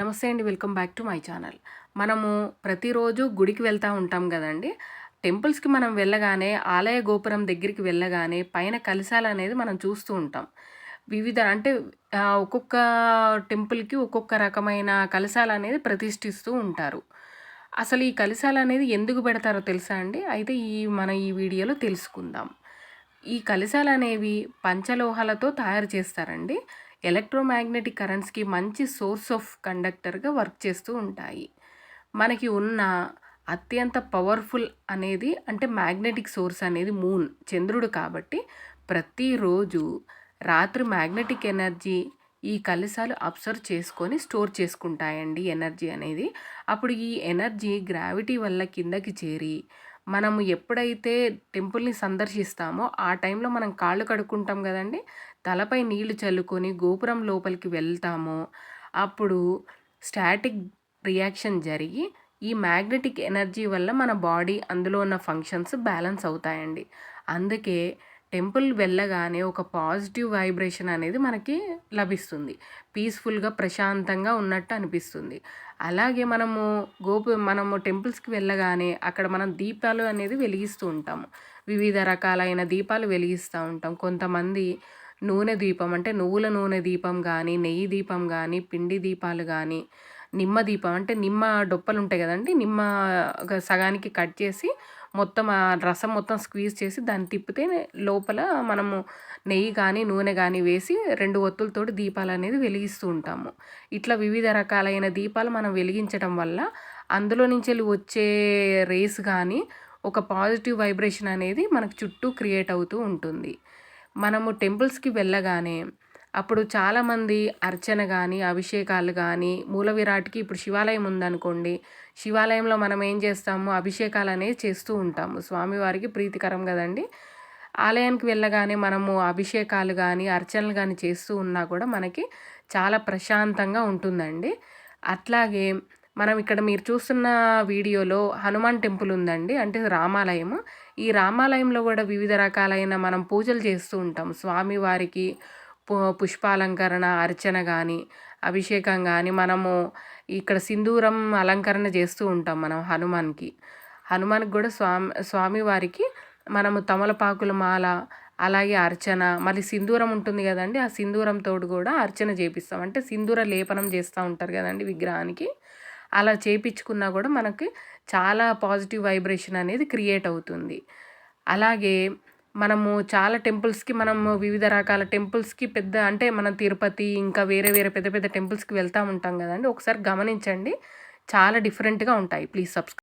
నమస్తే అండి. Welcome back to my channel. మనము ప్రతిరోజు గుడికి వెళ్తూ ఉంటాం కదండి. టెంపుల్స్కి మనం వెళ్ళగానే ఆలయ గోపురం దగ్గరికి వెళ్ళగానే పైన కలశాలు అనేది మనం చూస్తూ ఉంటాం. వివిధ అంటే ఒక్కొక్క టెంపుల్కి ఒక్కొక్క రకమైన కలశాలు అనేది ప్రతిష్ఠిస్తూ ఉంటారు. అసలు ఈ కలశాలు అనేది ఎందుకు పెడతారో తెలుసా అండి? అయితే ఈ మన ఈ వీడియోలో తెలుసుకుందాం. ఈ కలశాలు అనేవి పంచలోహాలతో తయారు చేస్తారండి. ఎలక్ట్రోమాగ్నెటిక్ కరెంట్స్కి మంచి సోర్స్ ఆఫ్ కండక్టర్గా వర్క్ చేస్తూ ఉంటాయి. మనకి ఉన్న అత్యంత పవర్ఫుల్ అనేది అంటే మ్యాగ్నెటిక్ సోర్స్ అనేది మూన్ చంద్రుడు కాబట్టి ప్రతిరోజు రాత్రి మ్యాగ్నెటిక్ ఎనర్జీ ఈ కలశాలు అబ్సర్వ్ చేసుకొని స్టోర్ చేసుకుంటాయండి ఎనర్జీ అనేది. అప్పుడు ఈ ఎనర్జీ గ్రావిటీ వల్ల కిందకి చేరి మనము ఎప్పుడైతే టెంపుల్ని సందర్శిస్తామో ఆ టైంలో మనం కాళ్ళు కడుక్కుంటాం కదండి. తలపై నీళ్ళు చల్లుకొని గోపురం లోపలికి వెళ్తామో. అప్పుడు స్టాటిక్ రియాక్షన్ జరిగి ఈ మ్యాగ్నెటిక్ ఎనర్జీ వల్ల మన బాడీ అందులో ఉన్న ఫంక్షన్స్ బ్యాలెన్స్ అవుతాయండి. అందుకే టెంపుల్ వెళ్ళగానే ఒక పాజిటివ్ వైబ్రేషన్ అనేది మనకి లభిస్తుంది. పీస్ఫుల్గా ప్రశాంతంగా ఉన్నట్టు అనిపిస్తుంది. అలాగే మనము గోపు మనము టెంపుల్స్కి వెళ్ళగానే అక్కడ మనం దీపాలు అనేది వెలిగిస్తూ ఉంటాము. వివిధ రకాలైన దీపాలు వెలిగిస్తూ ఉంటాం. కొంతమంది నూనె దీపం అంటే నువ్వుల నూనె దీపం కానీ నెయ్యి దీపం కానీ పిండి దీపాలు కానీ నిమ్మ దీపం అంటే నిమ్మ డొప్పలు ఉంటాయి కదండి. నిమ్మ సగానికి కట్ చేసి మొత్తం ఆ రసం మొత్తం స్క్వీజ్ చేసి దాన్ని తిప్పితే లోపల మనము నెయ్యి కానీ నూనె కానీ వేసి రెండు ఒత్తులతోటి దీపాలు అనేది వెలిగిస్తూ ఉంటాము. ఇట్లా వివిధ రకాలైన దీపాలు మనం వెలిగించడం వల్ల అందులో నుంచి వచ్చే రేస్ కానీ ఒక పాజిటివ్ వైబ్రేషన్ అనేది మనకు చుట్టూ క్రియేట్ అవుతూ ఉంటుంది. మనము టెంపుల్స్కి వెళ్ళగానే అప్పుడు చాలామంది అర్చన కానీ అభిషేకాలు కానీ మూల విరాట్కి ఇప్పుడు శివాలయం ఉందనుకోండి శివాలయంలో మనం ఏం చేస్తాము? అభిషేకాలు అనేవి చేస్తూ ఉంటాము. స్వామివారికి ప్రీతికరం కదండి. ఆలయానికి వెళ్ళగానే మనము అభిషేకాలు కానీ అర్చనలు కానీ చేస్తూ ఉన్నా కూడా మనకి చాలా ప్రశాంతంగా ఉంటుందండి. అట్లాగే మనం ఇక్కడ మీరు చూస్తున్న వీడియోలో హనుమాన్ టెంపుల్ ఉందండి అంటే రామాలయము. ఈ రామాలయంలో కూడా వివిధ రకాలైన మనం పూజలు చేస్తూ ఉంటాం స్వామివారికి పుష్పాలంకరణ అర్చన కానీ అభిషేకం కానీ మనము ఇక్కడ సింధూరం అలంకరణ చేస్తూ ఉంటాం మనం హనుమాన్కి. హనుమాన్కి కూడా స్వామి స్వామివారికి మనము తమలపాకుల మాల అలాగే అర్చన మళ్ళీ సింధూరం ఉంటుంది కదండి ఆ సింధూరంతో కూడా అర్చన చేపిస్తాం. అంటే సింధూర లేపనం చేస్తూ ఉంటారు కదండి విగ్రహానికి. అలా చేపించుకున్నా కూడా మనకి చాలా పాజిటివ్ వైబ్రేషన్ అనేది క్రియేట్ అవుతుంది. అలాగే మనము చాలా టెంపుల్స్కి మనము వివిధ రకాల టెంపుల్స్కి పెద్ద అంటే మనం తిరుపతి ఇంకా వేరే వేరే పెద్ద పెద్ద టెంపుల్స్కి వెళ్తూ ఉంటాం కదండి. ఒకసారి గమనించండి. చాలా డిఫరెంట్గా ఉంటాయి. Please subscribe